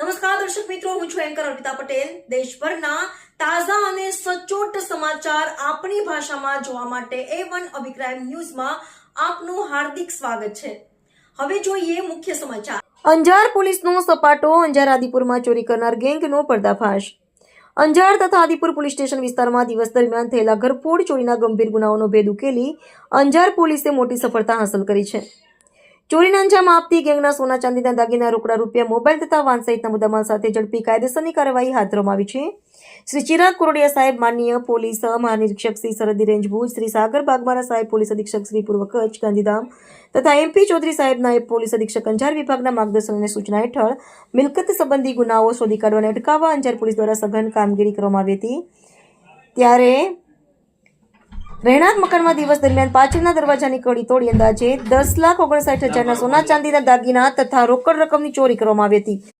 નમસ્કાર, દર્શક મિત્રો, હું છું એન્કર અર્પિતા પટેલ. દેશભરના તાજા અને સચોટ સમાચાર આપણી ભાષામાં જોવા માટે એ વન અભિપ્રાય ન્યૂઝમાં આપનું હાર્દિક સ્વાગત છે. હવે જોઈએ મુખ્ય સમાચાર. અંજાર પોલીસનો સપાટો અંજાર આદિપુરમાં ચોરી કરનાર ગેંગનો પર્દાફાશ. અંજાર તથા આદિપુર પોલીસ સ્ટેશન વિસ્તારમાં દિવસ દરમિયાન થયેલા ઘરફોડ ચોરીના ગંભીર ગુનાઓનો ભેદ ઉકેલી અંજાર પોલીસે મોટી સફળતા હાંસલ કરી છે. ચોરીના અંજામ આપતી ગેંગના સોના ચાંદીના દાગીના રોકડા રૂપિયા, મોબાઈલ તથા વાન સહિતના મુદ્દામાલ સાથે ઝડપી કાયદેસરની કાર્યવાહી હાથ ધરવામાં આવી છે. શ્રી ચિરાગ કોરોડિયા સાહેબ, માનનીય પોલીસ મહાનિરીક્ષક શ્રી સરહદી રેન્જ ભુજ, શ્રી સાગર બાગમારા સાહેબ, પોલીસ અધિક્ષક શ્રી પૂર્વ કચ્છ ગાંધીધામ તથા એમપી ચૌધરી સાહેબ નાયબ પોલીસ અધિક્ષક અંજાર વિભાગના માર્ગદર્શન અને સૂચના હેઠળ મિલકત સંબંધી ગુનાઓ શોધી કાઢવા અને અટકાવવા અંજાર પોલીસ દ્વારા સઘન કામગીરી કરવામાં આવી હતી. ત્યારે રહેણાંક મકાનમાં દિવસ દરમિયાન પાછળના દરવાજાની કડી તોડી અંદાજે દસ લાખ ઓગણસાઠ હજારના સોના ચાંદીના દાગીના તથા રોકડ રકમની ચોરી કરવામાં આવી હતી.